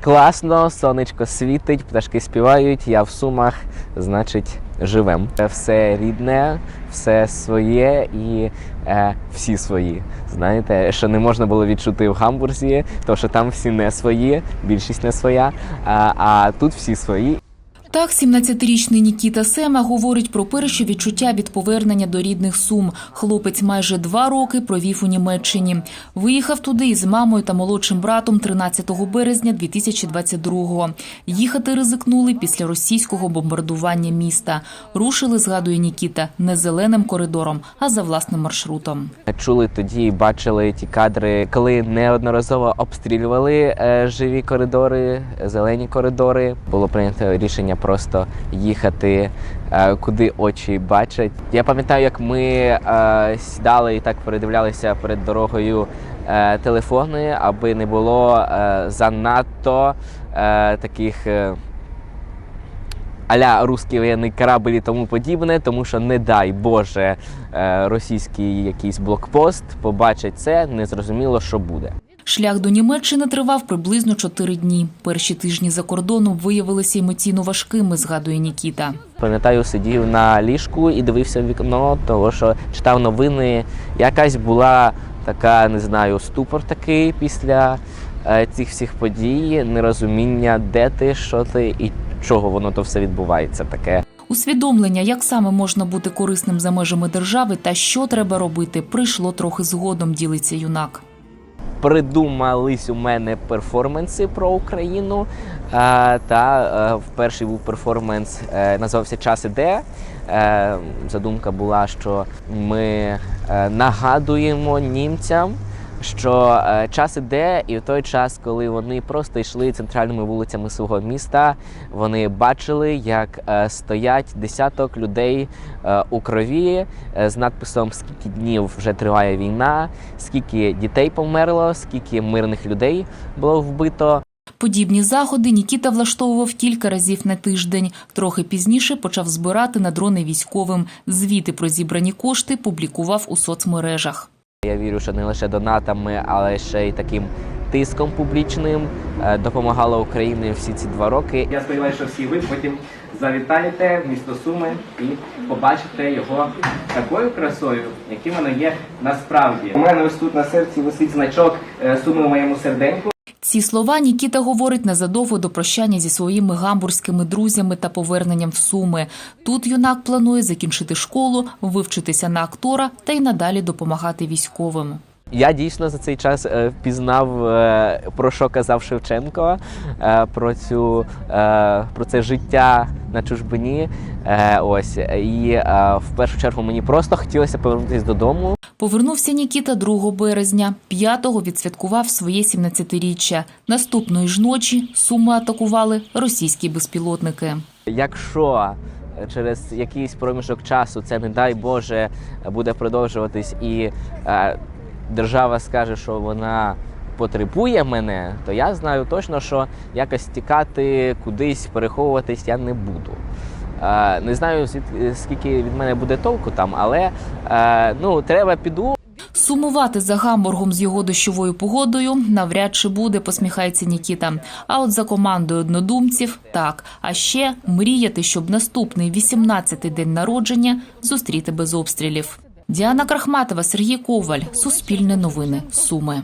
Класно, сонечко світить, пташки співають, я в сумах, значить, живем. Все рідне, все своє і е, всі свої. Знаєте, що не можна було відчути в Гамбурзі, тому що там всі не свої, більшість не своя, а, а тут всі свої. Так, 17-річний Нікіта Сема говорить про перші відчуття від повернення до рідних Сум. Хлопець майже два роки провів у Німеччині. Виїхав туди із мамою та молодшим братом 13 березня 2022-го. Їхати ризикнули після російського бомбардування міста. Рушили, згадує Нікіта, не зеленим коридором, а за власним маршрутом. Чули тоді, бачили ті кадри, коли неодноразово обстрілювали е, живі коридори, зелені коридори. Було прийнято рішення просто їхати е, куди очі бачать. Я пам'ятаю, як ми е, сідали і так передивлялися перед дорогою е, телефони, аби не було занадто таких. Аля русський воєнний корабль і тому подібне, тому що не дай Боже російський якийсь блокпост побачить це, незрозуміло, що буде. Шлях до Німеччини тривав приблизно чотири дні. Перші тижні за кордоном виявилися емоційно важкими, згадує Нікіта. Пам'ятаю, сидів на ліжку і дивився в вікно, того що читав новини. Якась була така, не знаю, ступор такий після е, цих всіх подій, нерозуміння, де ти, що ти і чого воно то все відбувається таке. Усвідомлення, як саме можна бути корисним за межами держави та що треба робити, прийшло трохи згодом, ділиться юнак. Придумались у мене перформанси про Україну. Е, та е, перший був перформанс, е, називався Час іде. Задумка була, що ми нагадуємо німцям. Що е, час іде, і в той час, коли вони просто йшли центральними вулицями свого міста, вони бачили, як е, стоять десяток людей е, у крові з надписом Скільки днів вже триває війна, скільки дітей померло, скільки мирних людей було вбито. Подібні заходи Нікіта влаштовував кілька разів на тиждень. Трохи пізніше почав збирати на дрони військовим. Звіти про зібрані кошти публікував у соцмережах. Я вірю, що не лише донатами, але ще й таким тиском публічним е, допомагала Україні всі ці два роки. Я сподіваюся, що всі ви потім завітаєте в місто Суми і побачите його такою красою, яким воно є насправді. У мене ось тут на серці висить значок е, Суми у моєму серденьку. Ці слова Нікіта говорить незадовго до прощання зі своїми гамбурзькими друзями та поверненням в Суми. Тут юнак планує закінчити школу, вивчитися на актора та й надалі допомагати військовим. Я дійсно за цей час е, впізнав е, про що казав Шевченко, е, про цю про це життя на чужбині. Ось і в першу чергу мені просто хотілося повернутися додому. Повернувся Нікіта 2 березня. 5-го відсвяткував своє 17-річчя. Наступної ж ночі Суми атакували російські безпілотники. Якщо через якийсь проміжок часу це, не дай Боже, буде продовжуватись і е, держава скаже, що вона потребує мене, то я знаю точно, що якось тікати кудись, переховуватись я не буду. Е, не знаю, скільки від мене буде толку там, але е, ну, треба піду, Сумувати за Гамбургом з його дощовою погодою навряд чи буде, посміхається Нікіта. А от за командою однодумців так. А ще мріяти, щоб наступний 18-й день народження зустріти без обстрілів. Діана Крахматова, Сергій Коваль, Суспільне новини, Суми.